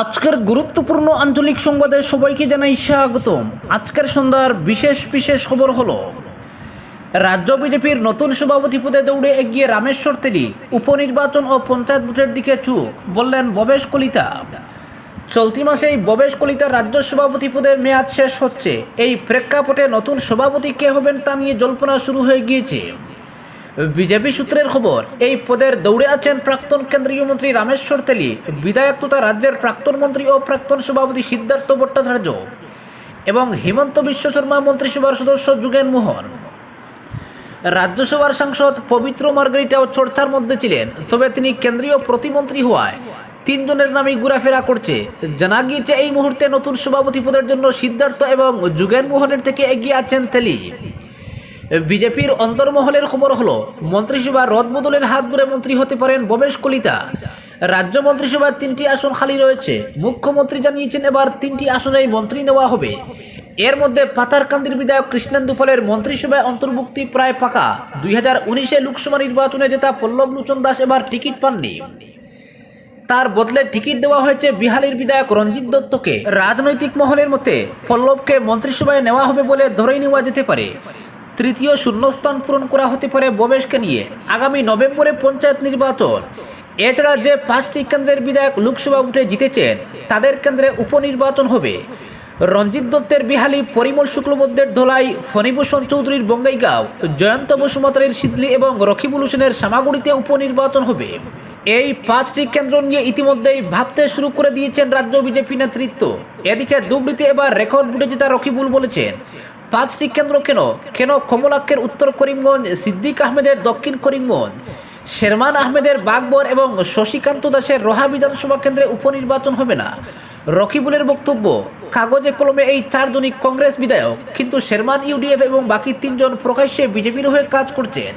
আজকের গুরুত্বপূর্ণ আঞ্চলিক সংবাদে সবাইকে জানাই স্বাগতম। আজকের সন্ধ্যার বিশেষ বিশেষ খবর হলো, রাজ্য বিজেপির নতুন সভাপতি পদে দৌড়ে এগিয়ে রামেশ্বর তেলি, উপনির্বাচন ও পঞ্চায়েত ভোটের দিকে চুক বললেন ববেশ কলিতা। চলতি মাসেই ববেশ কলিতার রাজ্য সভাপতি পদের মেয়াদ শেষ হচ্ছে। এই প্রেক্ষাপটে নতুন সভাপতি কে হবেন তা নিয়ে জল্পনা শুরু হয়ে গিয়েছে। বিজেপি সূত্রের খবর, এই পদের দৌড়ে আছেন প্রাক্তন কেন্দ্রীয় মন্ত্রী রামেশ্বর তেলি বিধায়ক তথা রাজ্যের প্রাক্তন মন্ত্রী ও প্রাক্তন সভাপতি সিদ্ধার্থ ভট্টাচার্য এবং হিমন্ত বিশ্ব শর্মা মন্ত্রিসভার সদস্য যুগেন মোহন। রাজ্যসভার সাংসদ পবিত্র মার্গারিটাও চর্চার মধ্যে ছিলেন, তবে তিনি কেন্দ্রীয় প্রতিমন্ত্রী হওয়ায় তিনজনের নামই ঘোরাফেরা করছে। জানা গিয়েছে, এই মুহূর্তে নতুন সভাপতি পদের জন্য সিদ্ধার্থ এবং যুগেন মোহনের থেকে এগিয়ে আছেন তেলি। বিজেপির অন্তর্মহলের খবর হলো মন্ত্রিসভা রদবদলের হাত ধরে মন্ত্রী হতে পারেন ববেশ কলিতা। রাজ্য মন্ত্রিসভার তিনটি আসন খালি রয়েছে। মুখ্যমন্ত্রী জানিয়েছেন এবার তিনটি আসনেই মন্ত্রী নেওয়া হবে। এর মধ্যে পাতারকান্দির বিধায়ক কৃষ্ণেন্দু ফলের মন্ত্রিসভায় অন্তর্ভুক্তি প্রায় পাকা দুই হাজার উনিশে লোকসভা নির্বাচনে জেতা পল্লব লোচন দাস এবার টিকিট পাননি। তার বদলে টিকিট দেওয়া হয়েছে বিহালির বিধায়ক রঞ্জিত দত্তকে। রাজনৈতিক মহলের মতে, পল্লবকে মন্ত্রিসভায় নেওয়া হবে বলে ধরেই নেওয়া যেতে পারে। তৃতীয় শূন্যস্থান পূরণ করা হতে পারে ববেশকে নিয়ে আগামী নভেম্বরে পঞ্চায়েত নির্বাচন। এছাড়া যে পাঁচটি কেন্দ্রের বিধায়ক লোকসভা উঠে জিতেছেন, তাদের কেন্দ্রে উপনির্বাচন হবে। রঞ্জিত দত্তের বিহালি, পরিমল শুক্লবদ্যের ধলাই, ফণিভূষণ চৌধুরীর বঙ্গাইগাঁও, জয়ন্ত বসুমাতারির সিদলি এবং রকিবুল হোসেনের সামাগুড়িতে উপনির্বাচন হবে। এই পাঁচটি কেন্দ্র নিয়ে ইতিমধ্যেই ভাবতে শুরু করে দিয়েছেন রাজ্য বিজেপি নেতৃত্ব। এদিকে দুবড়িতে এবার রেকর্ড বুটে জেতা রকিবুল বলেছেন পাঁচটি কেন্দ্র কেন? কেন কমলাক্ষের উত্তর করিমগঞ্জ, সিদ্দিক আহমেদের দক্ষিণ করিমগঞ্জ, শেরমান আহমেদের বাগবর এবং শশীকান্ত দাসের রোহা বিধানসভা কেন্দ্রে উপনির্বাচন হবে না? রকিবুলের বক্তব্য, কাগজে কলমে এই চারজনই কংগ্রেস বিধায়ক, কিন্তু শেরমান ইউডিএফ এবং বাকি তিনজন প্রকাশ্যে বিজেপির হয়ে কাজ করছেন।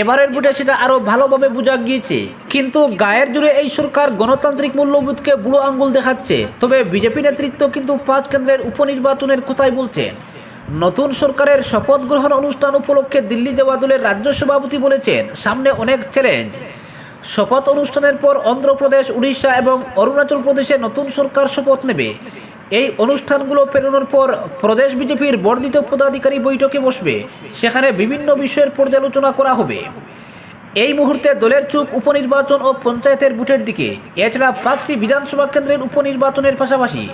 এবারের ভোটে সেটা আরও ভালোভাবে বোঝা গিয়েছে। কিন্তু গায়ের জুড়ে এই সরকার গণতান্ত্রিক মূল্যবোধকে বুড়ো আঙ্গুল দেখাচ্ছে। তবে বিজেপি নেতৃত্ব কিন্তু পাঁচ কেন্দ্রের উপনির্বাচনের কথাই বলছেন। নতুন সরকারের শপথ গ্রহণ অনুষ্ঠান উপলক্ষে দিল্লি যাওয়া দলের রাজ্য সভাপতি বলেছেন, সামনে অনেক চ্যালেঞ্জ শপথ অনুষ্ঠানের পর অন্ধ্রপ্রদেশ, উড়িষ্যা এবং অরুণাচল প্রদেশে নতুন সরকার শপথ নেবে। এই অনুষ্ঠানগুলো পেরোনোর পর প্রদেশ বিজেপির বর্ধিত পদাধিকারী বৈঠকে বসবে। সেখানে বিভিন্ন বিষয়ের পর্যালোচনা করা হবে। এই মুহূর্তে দলের চুপ উপনির্বাচন ও পঞ্চায়েতের বুটের দিকে। এছাড়া পাঁচটি বিধানসভা কেন্দ্রের উপনির্বাচনের পাশাপাশি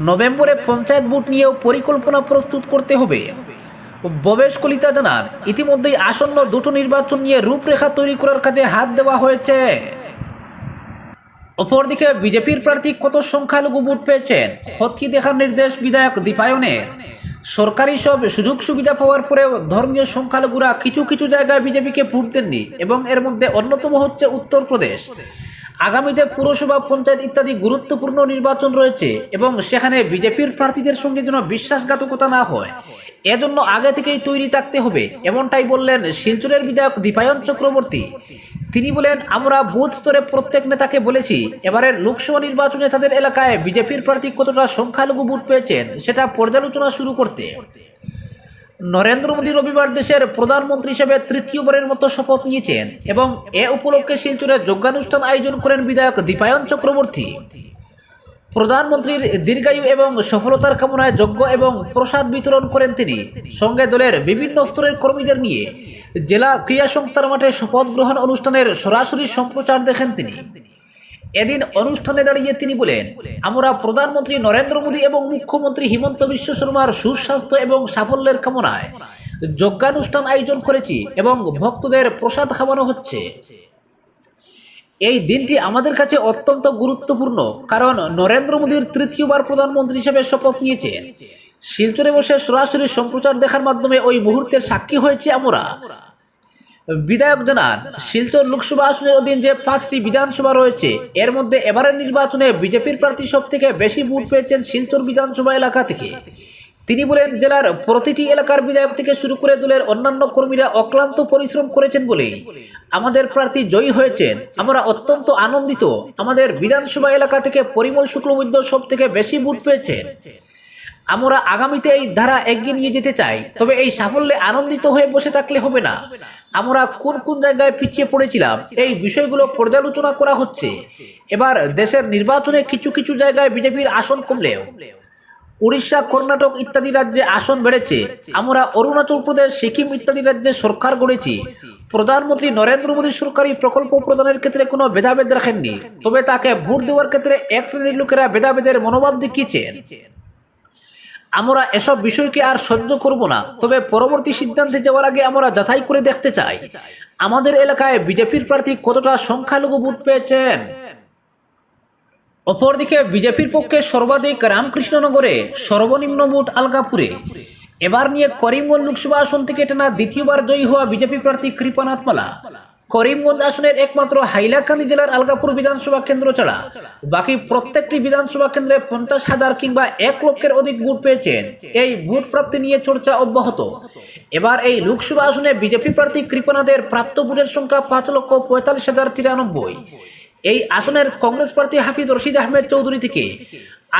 নভেম্বরে পঞ্চায়েত বুট নিয়েও পরিকল্পনা প্রস্তুত করতে হবে। ববেশ কলিতা জানান, ইতিমধ্যেই আসন্ন দুটো নির্বাচন নিয়ে রূপরেখা তৈরি করার কাজে হাত দেওয়া হয়েছে। অপরদিকে বিজেপির প্রার্থী কত সংখ্যালঘু ভোট পেয়েছেন? খতিয়ে দেখার নির্দেশ বিধায়ক দীপায়নের। সরকারি সব সুযোগ সুবিধা পাওয়ার পরেও ধর্মীয় সংখ্যালঘুরা কিছু কিছু জায়গায় বিজেপিকে ভোট দেননি এবং এর মধ্যে অন্যতম হচ্ছে উত্তরপ্রদেশ। আগামীতে পুরসভা, পঞ্চায়েত ইত্যাদি গুরুত্বপূর্ণ নির্বাচন রয়েছে এবং সেখানে বিজেপির প্রার্থীদের সঙ্গে যেন বিশ্বাসঘাতকতা না হয়। এজন্য আগে থেকেই তৈরি থাকতে হবে, এমনটাই বললেন শিলচরের বিধায়ক দীপায়ন চক্রবর্তী। তিনি বলেন, আমরা বুথ স্তরে প্রত্যেক নেতাকে বলেছি, এবারের লোকসভা নির্বাচনে তাদের এলাকায় বিজেপির প্রার্থী কতটা সংখ্যালঘু ভোট পেয়েছেন সেটা পর্যালোচনা শুরু করতে। নরেন্দ্র মোদী রবিবার দেশের প্রধানমন্ত্রী হিসেবে তৃতীয়বারের মতো শপথ নিয়েছেন এবং এ উপলক্ষে শিলচরে যজ্ঞানুষ্ঠান আয়োজন করেন বিধায়ক দীপায়ন চক্রবর্তী। প্রধানমন্ত্রীর দীর্ঘায়ু এবং সফলতার কামনায় যজ্ঞ এবং প্রসাদ বিতরণ করেন তিনি। সঙ্গে দলের বিভিন্ন স্তরের কর্মীদের নিয়ে জেলা ক্রীড়া সংস্থার মাঠে শপথ গ্রহণ অনুষ্ঠানের সরাসরি সম্প্রচার দেখেন তিনি। এদিন অনুষ্ঠানে দাঁড়িয়ে তিনি বলেন, আমরা প্রধানমন্ত্রী নরেন্দ্র মোদী এবং মুখ্যমন্ত্রী হিমন্ত বিশ্ব শর্মার সুস্বাস্থ্য এবং সাফল্যের কামনায় যজ্ঞানুষ্ঠান আয়োজন করেছি এবং ভক্তদের প্রসাদ খাওয়ানো হচ্ছে। এই দিনটি আমাদের কাছে অত্যন্ত গুরুত্বপূর্ণ, কারণ নরেন্দ্র মোদীর তৃতীয়বার প্রধানমন্ত্রী হিসেবে শপথ নিয়েছেন শিলচরে বসে সরাসরি সম্প্রচার দেখার মাধ্যমে ওই মুহূর্তের সাক্ষী হয়েছে আমরা। বিধায়ক জানান, শিলচর লোকসভা আসনের অধীন যে পাঁচটি বিধানসভা রয়েছে, এর মধ্যে এবারের নির্বাচনে বিজেপির প্রার্থী সব থেকে বেশি ভোট পেয়েছেন শিলচর বিধানসভা এলাকা থেকে। তিনি বলেন, জেলার প্রতিটি এলাকার বিধায়ক থেকে শুরু করে দলের অন্যান্য কর্মীরা অক্লান্ত পরিশ্রম করেছেন বলেই আমাদের প্রার্থী জয়ী হয়েছেন। আমরা অত্যন্ত আনন্দিত। আমাদের বিধানসভা এলাকা থেকে পরিমল শুক্লবৈদ্য সব থেকে বেশি ভোট পেয়েছেন। আমরা আগামীতে এই ধারা এগিয়ে নিয়ে যেতে চাই, তবে এই সাফল্যে আনন্দিত হয়ে বসে থাকলে হবে না। আমরা কোন কোন জায়গায় পিছিয়ে পড়েছিলাম, এই বিষয়গুলো পর্যালোচনা করা হচ্ছে। এবার দেশের নির্বাচনে কিছু কিছু জায়গায় বিজেপির আসন কমলেও উড়িষ্যা, কর্ণাটক ইত্যাদি রাজ্যে আসন বেড়েছে। আমরা অরুণাচল প্রদেশ, সিকিম ইত্যাদি রাজ্যে সরকার গড়েছি। প্রধানমন্ত্রী নরেন্দ্র মোদীর সরকারি প্রকল্প প্রদানের ক্ষেত্রে কোনো ভেদাভেদ রাখেননি। তবে তাকে ভোট দেওয়ার ক্ষেত্রে এক শ্রেণির লোকেরা ভেদাভেদের মনোভাব দেখিয়েছেন। আমরা এসব বিষয়কে আর সহ্য করব না। তবে পরবর্তী সিদ্ধান্তে যাওয়ার আগে আমরা যাচাই করে দেখতে চাই। আমাদের এলাকায় বিজেপির প্রার্থী কতটা সংখ্যালঘু ভোট পেয়েছেন? অপরদিকে বিজেপির পক্ষে সর্বাধিক রামকৃষ্ণনগরে সর্বনিম্ন ভোট আলগাপুরে। এবার নিয়ে করিমগঞ্জ লোকসভা আসন থেকে টানা দ্বিতীয়বার জয়ী হওয়া বিজেপি প্রার্থী কৃপানাথ মালা। করিমগঞ্জ আসনের একমাত্র হাইলাকান্দি জেলার আলগাপুর বিধানসভা কেন্দ্র ছাড়া বাকি প্রত্যেকটি বিধানসভা কেন্দ্রে পঞ্চাশ হাজার কিংবা এক লক্ষের অধিক ভোট পেয়েছেন। এই ভোট প্রাপ্তি নিয়ে চর্চা অব্যাহত। এবার এই লোকসভা আসনে বিজেপি প্রার্থী কৃপানাথের প্রাপ্ত ভোটের সংখ্যা পাঁচ লক্ষ পঁয়তাল্লিশ হাজার তিরানব্বই। এই আসনের কংগ্রেস প্রার্থী হাফিজ রশিদ আহমেদ চৌধুরী থেকে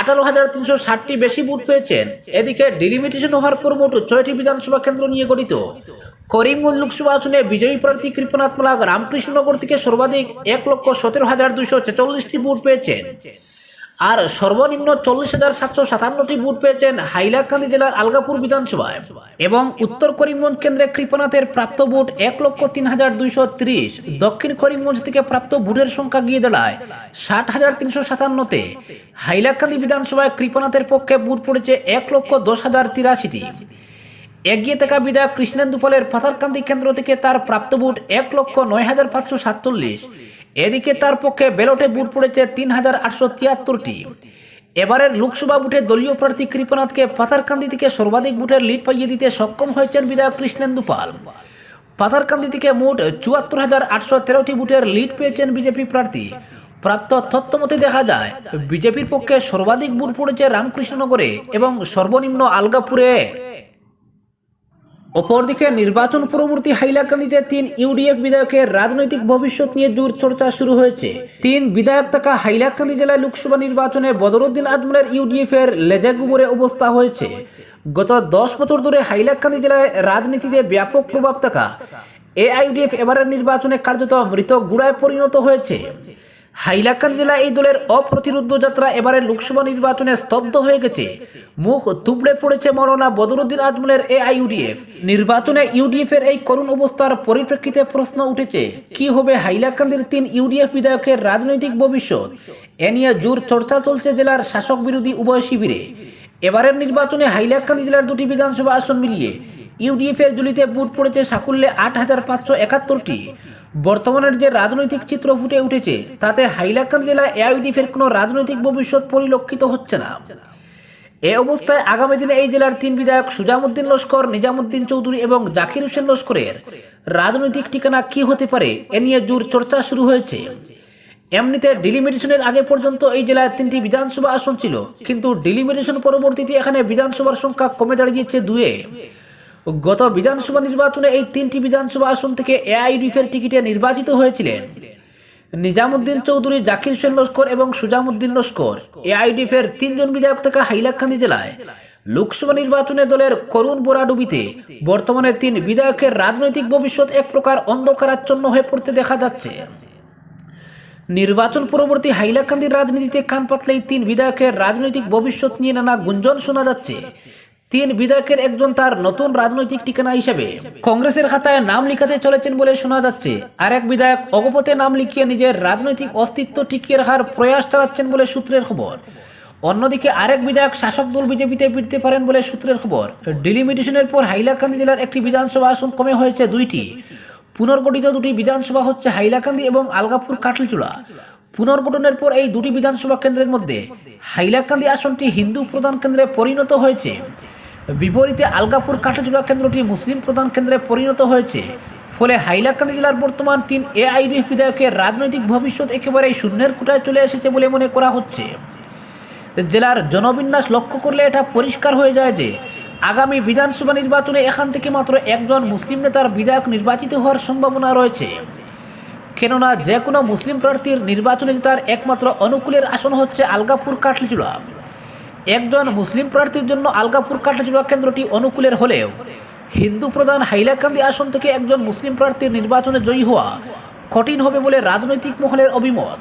আঠারো হাজার তিনশো ষাটটি বেশি ভোট পেয়েছেন। এদিকে ডিলিমিটেশন হওয়ার পর মোট ছয়টি বিধানসভা কেন্দ্র নিয়ে গঠিত। করিমগঞ্জ লোকসভা আসনে বিজয়ী প্রার্থী কৃপনাথ মালাক রামকৃষ্ণনগর থেকে সর্বাধিক এক লক্ষ সতেরো হাজার দুইশো ছেচল্লিশটি ভোট পেয়েছেন। আর সর্বনিম্ন চল্লিশ হাজার সাতশো সাতান্নটি ভোট পেয়েছেন হাইলাকান্দি জেলার আলগাপুর বিধানসভায়। এবং উত্তর করিমগঞ্জ কেন্দ্রে কৃপনাথের প্রাপ্ত ভোট এক লক্ষ তিন হাজার দুইশো ত্রিশ। দক্ষিণ করিমগঞ্জ থেকে প্রাপ্ত ভোটের সংখ্যা গিয়ে দাঁড়ায় ষাট হাজার তিনশো সাতান্নতে। হাইলাকান্দি বিধানসভায় কৃপনাথের পক্ষে ভোট পড়েছে এক লক্ষ দশ হাজার তিরাশিটি। এগিয়ে থাকা বিধায়ক কৃষ্ণেন্দু পালের পাথারকান্দি কেন্দ্র থেকে তার প্রাপ্ত ভোট এক লক্ষ নয় হাজার পাঁচশো সাতচল্লিশ। এদিকে তার পক্ষে ব্যালটে বুট পড়েছে তিন হাজার আটশো তিয়াত্তরটি। এবারের লোকসভা বুটে দলীয় প্রার্থী কৃপনাথকে পাথারকান্দি থেকে সর্বাধিক বুটের লিড পাইয়ে দিতে সক্ষম হয়েছেন বিধায়ক কৃষ্ণেন্দু পাল। পাথারকান্দি থেকে মোট চুয়াত্তর হাজার আটশো তেরোটি বুটের লিড পেয়েছেন বিজেপি প্রার্থী। প্রাপ্ত তথ্য মতে দেখা যায়, বিজেপির পক্ষে সর্বাধিক বুট পড়েছে রামকৃষ্ণনগরে এবং সর্বনিম্ন আলগাপুরে। অপরদিকে নির্বাচন পরবর্তী হাইলাকান্দিতে তিন ইউডিএফ বিধায়কের রাজনৈতিক ভবিষ্যৎ নিয়ে জোর চর্চা শুরু হয়েছে। তিন বিধায়ক থাকা হাইলাকান্দি জেলায় লোকসভা নির্বাচনে বদরুদ্দিন আজমলের ইউডিএফ এর লেজাগুবরে অবস্থা হয়েছে। গত দশ বছর ধরে হাইলাকান্দি জেলায় রাজনীতিতে ব্যাপক প্রভাব থাকা। এআইডিএফ এবারের নির্বাচনে কার্যত মৃত গুড়ায় পরিণত হয়েছে। হাইলাকান্দি জেলা এই দলের অপ্রতিরোধ যাত্রা এবারে লোকসভা নির্বাচনে স্তব্ধ হয়ে গেছে। মুখ তুবড়ে পড়েছে মৌলানা বদরুদ্দিন আজমলের এআইইউডিএফ। নির্বাচনে ইউডিএফ এর এই করুণ অবস্থার পরিপ্রেক্ষিতে প্রশ্ন উঠেছে, কি হবে হাইলাকান্দির তিন ইউডিএফ বিধায়কের রাজনৈতিক ভবিষ্যৎ? এ নিয়ে জোর চর্চা চলছে জেলার শাসক বিরোধী উভয় শিবিরে। এবারের নির্বাচনে হাইলাকান্দি জেলার দুটি বিধানসভা আসন মিলিয়ে ইউডিএফ এর জুলিতে বুট পড়েছে সাকুল্যে আট হাজার পাঁচশো একাত্তরটি। বর্তমানের যে রাজনৈতিক চিত্র ফুটে উঠেছে, তাতে হাইলাকান্দি জেলায় এআইডিএফ এর কোনো রাজনৈতিক ভবিষ্যৎ পরিলক্ষিত হচ্ছে না। এ অবস্থায় আগামী দিনে এই জেলার তিন বিধায়ক সুজামুদ্দিন লস্কর, নিজামুদ্দিন চৌধুরী এবং জাকির হোসেন লস্করের রাজনৈতিক ঠিকানা কি হতে পারে, এ নিয়ে জোর চর্চা শুরু হয়েছে। এমনিতে ডিলিমিটেশনের আগে পর্যন্ত এই জেলায় তিনটি বিধানসভা আসন ছিল, কিন্তু ডিলিমিটেশন পরবর্তীতে এখানে বিধানসভার সংখ্যা কমে দাঁড়িয়েছে দুয়ে গত বিধানসভা নির্বাচনে এই তিনটি বিধানসভা আসন থেকে এআইডিফের টিকিটে নির্বাচিত হয়েছিলেন নিজামুদ্দিন চৌধুরী, জাকির হোসেন লস্কর এবং সুজামুদ্দিন লস্কর। এআইডিফের তিনজন বিধায়ক থাকা হাইলাকান্দি জেলায় লোকসভা নির্বাচনে দলের করুণ বোরাডুবিতে বর্তমানে তিন বিধায়কের রাজনৈতিক ভবিষ্যৎ এক প্রকার অন্ধকারাচ্ছন্ন হয়ে পড়তে দেখা যাচ্ছে। নির্বাচন পরবর্তী হাইলাকান্দির রাজনীতিতে কান পাতলেই তিন বিধায়কের রাজনৈতিক ভবিষ্যৎ নিয়ে নানা গুঞ্জন শোনা যাচ্ছে। তিন বিধায়কের একজন তার নতুন রাজনৈতিক ঠিকানা হিসেবে। কংগ্রেসের খাতায় নাম লিখাতে চলেছেন বলে শোনা যাচ্ছে। আর এক বিধায়ক অগপতে নাম লিখিয়ে নিজের রাজনৈতিক অস্তিত্ব টিকিয়ে রাখার প্রয়াস চালাচ্ছেন বলে সূত্রের খবর। অন্যদিকে আরেক বিধায়ক শাসক দল বিজেপিতে ফিরতে পারেন বলে সূত্রের খবর। ডিলিমিটেশনের পর হাইলাকান্দি জেলার একটি বিধানসভা আসন কমে হয়েছে দুইটি। পুনর্গঠিত দুটি বিধানসভা হচ্ছে হাইলাকান্দি এবং আলগাপুর কাটলিচুড়া পুনর্গঠনের পর এই দুটি বিধানসভা কেন্দ্রের মধ্যে হাইলাকান্দি আসনটি হিন্দু প্রধান কেন্দ্রে পরিণত হয়েছে। বিপরীতে আলগাপুর কাটাজোড়া কেন্দ্রটি মুসলিম প্রধান কেন্দ্রে পরিণত হয়েছে। ফলে হাইলাকান্দি জেলার বর্তমান তিন এআইডিএফ বিধায়কের রাজনৈতিক ভবিষ্যৎ একেবারেই শূন্যের কোটায় চলে এসেছে বলে মনে করা হচ্ছে। জেলার জনবিন্যাস লক্ষ্য করলে এটা পরিষ্কার হয়ে যায় যে, আগামী বিধানসভা নির্বাচনে এখান থেকে মাত্র একজন মুসলিম নেতার বিধায়ক নির্বাচিত হওয়ার সম্ভাবনা রয়েছে। কেননা যে কোনো মুসলিম প্রার্থীর নির্বাচনে জেতার একমাত্র অনুকূলের আসন হচ্ছে আলগাপুর কাটলিচুড়া একজন মুসলিম প্রার্থীর জন্য আলগাপুর কাটাজুড়া কেন্দ্রটি অনুকূলের হলেও হিন্দু প্রধান হাইলাকান্দি আসন থেকে একজন মুসলিম প্রার্থীর নির্বাচনে জয়ী হওয়া কঠিন হবে বলে রাজনৈতিক মহলের অভিমত।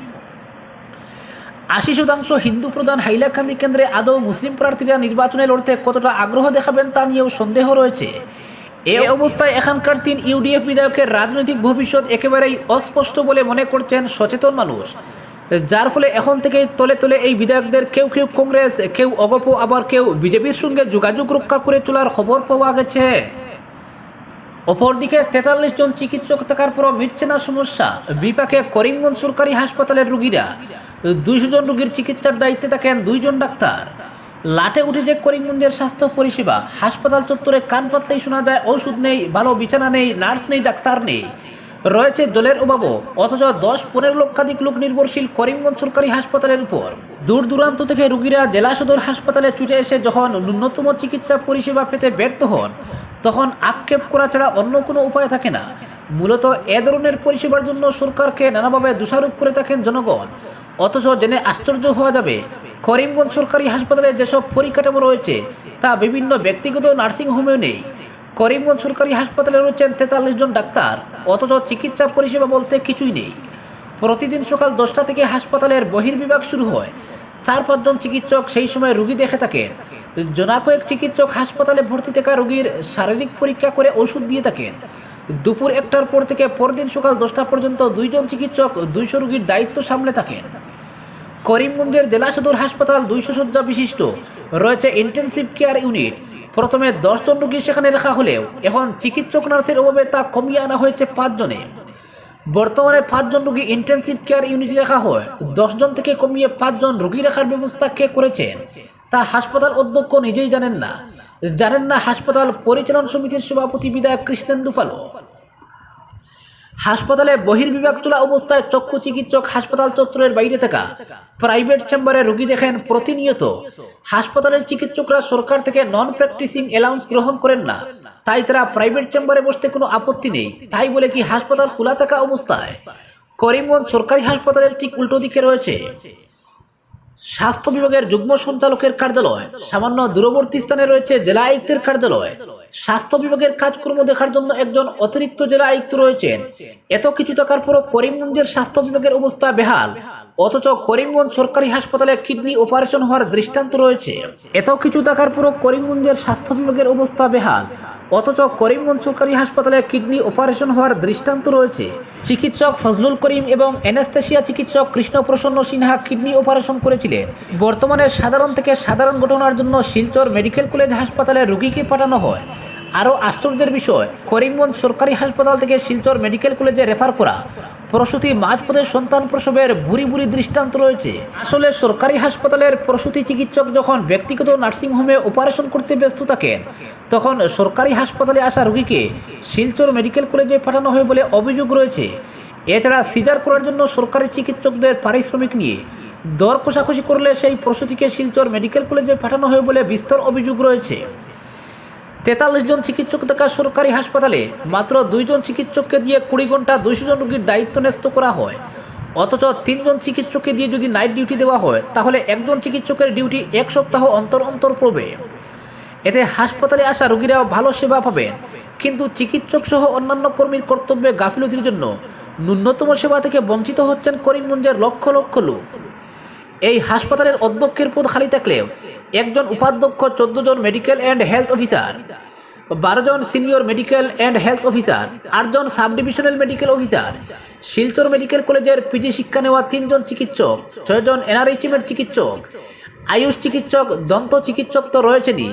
আশি শতাংশ হিন্দু প্রধান হাইলাকান্দি কেন্দ্রে আদৌ মুসলিম প্রার্থীরা নির্বাচনে লড়তে কতটা আগ্রহ দেখাবেন তা নিয়েও সন্দেহ রয়েছে। এ অবস্থায় এখানকার তিন ইউডিএফ বিধায়কের রাজনৈতিক ভবিষ্যৎ একেবারেই অস্পষ্ট বলে মনে করছেন সচেতন মানুষ। যার ফলে এখন থেকেই তলে তলে এই বিধায়কদের কেউ কেউ কংগ্রেস, কেউ অগপ, আবার কেউ বিজেপির সঙ্গে যোগাযোগ রক্ষা করে চলার খবর পাওয়া গেছে। অপরদিকে তেতাল্লিশ জন চিকিৎসক থাকার পরও মিটছে না সমস্যা। বিপাকে করিমগঞ্জ সরকারি হাসপাতালের রুগীরা। দুইশো জন রুগীর চিকিৎসার দায়িত্বে থাকেন দুইজন ডাক্তার। লাটে উঠেছে করিমগঞ্জের স্বাস্থ্য পরিষেবা, হাসপাতাল চত্বরে কান পাতলেই শোনা যায়, ওষুধ নেই, ভালো বিছানা নেই, নার্স নেই, ডাক্তার নেই। রয়েছে জলের অভাবও, অথচ দশ পনেরো লক্ষাধিক লোক নির্ভরশীল করিমগঞ্জ সরকারি হাসপাতালের উপর। দূর দূরান্ত থেকে রুগীরা জেলা সদর হাসপাতালে ছুটে এসে যখন ন্যূনতম চিকিৎসা পরিষেবা পেতে ব্যর্থ হন, তখন আক্ষেপ করা ছাড়া অন্য কোনো উপায় থাকে না। মূলত এ ধরনের পরিষেবার জন্য সরকারকে নানাভাবে দোষারোপ করে থাকেন জনগণ। অথচ জেনে আশ্চর্য হওয়া যাবে, করিমগঞ্জ সরকারি হাসপাতালে যেসব পরিকাঠামো রয়েছে, তা বিভিন্ন ব্যক্তিগত নার্সিংহোমেও নেই। করিমগঞ্জ সরকারি হাসপাতালে রয়েছেন তেতাল্লিশ জন ডাক্তার, অথচ চিকিৎসা পরিষেবা বলতে কিছুই নেই। প্রতিদিন সকাল দশটা থেকে হাসপাতালের বহির্বিভাগ শুরু হয়। চার পাঁচজন চিকিৎসক সেই সময় রুগী দেখে থাকেন জনা কয়েক চিকিৎসক হাসপাতালে ভর্তি থাকা রোগীর শারীরিক পরীক্ষা করে ওষুধ দিয়ে থাকেন। দুপুর একটার পর থেকে পরদিন সকাল দশটা পর্যন্ত দুইজন চিকিৎসক দুইশো রোগীর দায়িত্ব সামলে থাকেন। করিমগঞ্জের জেলা সদর হাসপাতাল দুইশো শয্যা বিশিষ্ট। রয়েছে ইন্টেনসিভ কেয়ার ইউনিট প্রথমে দশজন রোগী সেখানে রাখা হলেও এখন চিকিৎসক নার্সের অভাবে তা কমিয়ে আনা হয়েছে পাঁচজনে বর্তমানে পাঁচজন রোগী ইন্টেন্সিভ কেয়ার ইউনিটে রাখা হয়। দশজন থেকে কমিয়ে পাঁচজন রোগী রাখার ব্যবস্থা কে করেছেন? তা হাসপাতাল অধ্যক্ষ নিজেই জানেন না। জানেন না হাসপাতাল পরিচালন সমিতির সভাপতি বিধায়ক কৃষ্ণেন্দু পালক। হাসপাতালে বহির্বিভাগ চলা অবস্থায় চক্ষু চিকিৎসক হাসপাতাল চত্বরের বাইরে থাকা। প্রাইভেট চেম্বারে রোগী দেখেন প্রতিনিয়ত। হাসপাতালের চিকিৎসকরা সরকার থেকে নন প্র্যাকটিসিং অ্যালাউন্স গ্রহণ করেন না। তাই তারা প্রাইভেট চেম্বারে বসতে কোনো আপত্তি নেই। তাই বলে কি হাসপাতাল খোলা থাকা অবস্থায়। করিমগঞ্জ সরকারি হাসপাতালের ঠিক উল্টো দিকে রয়েছে। স্বাস্থ্য বিভাগের যুগ্ম সঞ্চালকের কার্যালয়, সামান্য দূরবর্তী স্থানে রয়েছে জেলা আয়ুক্তের কার্যালয়। স্বাস্থ্য বিভাগের কাজকর্ম দেখার জন্য একজন অতিরিক্ত জেলা আয়ুক্ত রয়েছেন। এত কিছু থাকার পরও করিমগঞ্জের স্বাস্থ্য বিভাগের অবস্থা বেহাল। অথচ করিমগঞ্জ সরকারি হাসপাতালে কিডনি অপারেশন হওয়ার দৃষ্টান্ত রয়েছে। এত কিছু থাকার পরও করিমগঞ্জের স্বাস্থ্য বিভাগের অবস্থা বেহাল। অথচ করিমগঞ্জ সরকারি হাসপাতালে কিডনি অপারেশন হওয়ার দৃষ্টান্ত রয়েছে। চিকিৎসক ফজলুল করিম এবং অ্যানাস্থেশিয়া চিকিৎসক কৃষ্ণপ্রসন্ন সিনহা কিডনি অপারেশন করেছিলেন। বর্তমানে সাধারণ থেকে সাধারণ ঘটনার জন্য শিলচর মেডিকেল কলেজ হাসপাতালে রুগীকে পাঠানো হয়। আরও আশ্চর্যের বিষয়, করিমগঞ্জ সরকারি হাসপাতাল থেকে শিলচর মেডিকেল কলেজে রেফার করা। প্রসূতি মাঝপথে সন্তান প্রসবের বুড়ি বুড়ি দৃষ্টান্ত রয়েছে। আসলে সরকারি হাসপাতালের প্রসূতি চিকিৎসক যখন ব্যক্তিগত নার্সিংহোমে অপারেশন করতে ব্যস্ত থাকেন, তখন সরকারি হাসপাতালে আসা রোগীকে শিলচর মেডিকেল কলেজে পাঠানো হয় বলে অভিযোগ রয়েছে। এছাড়া সিজার করার জন্য সরকারি চিকিৎসকদের পারিশ্রমিক নিয়ে দর কষাকষি করলে সেই প্রসূতিকে শিলচর মেডিকেল কলেজে পাঠানো হয় বলে বিস্তর অভিযোগ রয়েছে। তেতাল্লিশ জন চিকিৎসক থাকা সরকারি হাসপাতালে মাত্র দুইজন চিকিৎসককে দিয়ে কুড়ি ঘণ্টা দুইশো জন রোগীর দায়িত্ব ন্যস্ত করা হয়। অথচ তিনজন চিকিৎসককে দিয়ে যদি নাইট ডিউটি দেওয়া হয়, তাহলে একজন চিকিৎসকের ডিউটি এক সপ্তাহ অন্তর অন্তর পড়বে। এতে হাসপাতালে আসা রোগীরাও ভালো সেবা পাবেন। কিন্তু চিকিৎসক সহ অন্যান্য কর্মীর কর্তব্যে গাফিলতির জন্য ন্যূনতম সেবা থেকে বঞ্চিত হচ্ছেন করিমগঞ্জের লক্ষ লক্ষ লোক। এই হাসপাতালের অধ্যক্ষের পদ খালি থাকলেও একজন উপাধ্যক্ষ, চোদ্দ জন মেডিকেল অ্যান্ড হেলথ অফিসার বারো জন senior medical and health officer আটজন sub divisional medical officer Silchar medical কলেজের পিজি শিক্ষা নেওয়া তিনজন চিকিৎসক ছয়জন এনআরএইচএমের চিকিৎসক, আয়ুষ চিকিৎসক, দন্ত চিকিৎসক তো রয়েছেনই।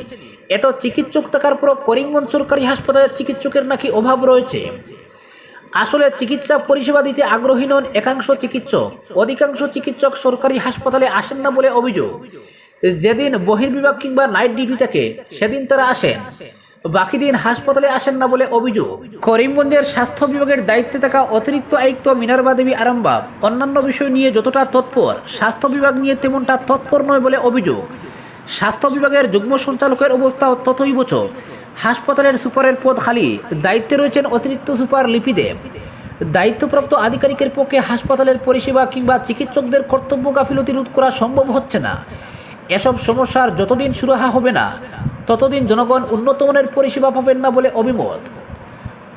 এত চিকিৎসক থাকার পরও করিমগঞ্জ সরকারি হাসপাতালের চিকিৎসকের নাকি অভাব রয়েছে। আসলে চিকিৎসা পরিষেবা দিতে আগ্রহী নন একাংশ চিকিৎসক, অধিকাংশ চিকিৎসক সরকারি হাসপাতালে আসেন না বলে অভিযোগ। যেদিন বহির্বিভাগ কিংবা নাইট ডিউটি থাকে সেদিন তারা আসেন। বাকি দিন হাসপাতালে আসেন না বলে অভিযোগ। করিমগঞ্জের স্বাস্থ্য বিভাগের দায়িত্বে থাকা অতিরিক্ত আয়ুক্ত মিনারবা দেবী আরামবাগ অন্যান্য বিষয় নিয়ে যতটা তৎপর, স্বাস্থ্য বিভাগ নিয়ে তেমনটা তৎপর নয় বলে অভিযোগ। স্বাস্থ্য বিভাগের যুগ্ম সঞ্চালকের অবস্থা ততই বছর। হাসপাতালের সুপারের পদ খালি, দায়িত্বে রয়েছেন অতিরিক্ত সুপার লিপিদেব দায়িত্বপ্রাপ্ত আধিকারিকের পক্ষে হাসপাতালের পরিষেবা কিংবা চিকিৎসকদের কর্তব্য গাফিলতি রোধ করা সম্ভব হচ্ছে না। এসব সমস্যার যতদিন সুরাহা হবে না, ততদিন জনগণ উন্নত মানের পরিষেবা পাবেন না বলে অভিমত।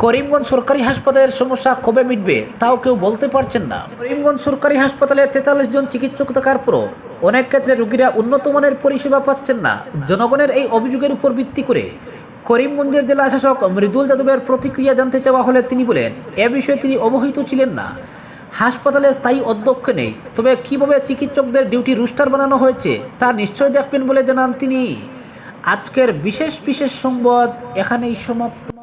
করিমগঞ্জ সরকারি হাসপাতালের সমস্যা কবে মিটবে, তাও কেউ বলতে পারছেন না। করিমগঞ্জ সরকারি হাসপাতালে তেতাল্লিশ জন চিকিৎসক থাকার পরও অনেক ক্ষেত্রে রোগীরা উন্নত মানের পরিষেবা পাচ্ছেন না। জনগণের এই অভিযোগের উপর ভিত্তি করে করিমগঞ্জের জেলা শাসক মৃদুল যাদবের প্রতিক্রিয়া জানতে চাওয়া হলে তিনি বলেন, এ বিষয়ে তিনি অবহিত ছিলেন না। হাসপাতালে স্থায়ী অধ্যক্ষ নেই। তবে কীভাবে চিকিৎসকদের ডিউটি রুস্টার বানানো হয়েছে, তা নিশ্চয় দেখবেন বলে জানান তিনি। আজকের বিশেষ বিশেষ সংবাদ এখানেই সমাপ্ত।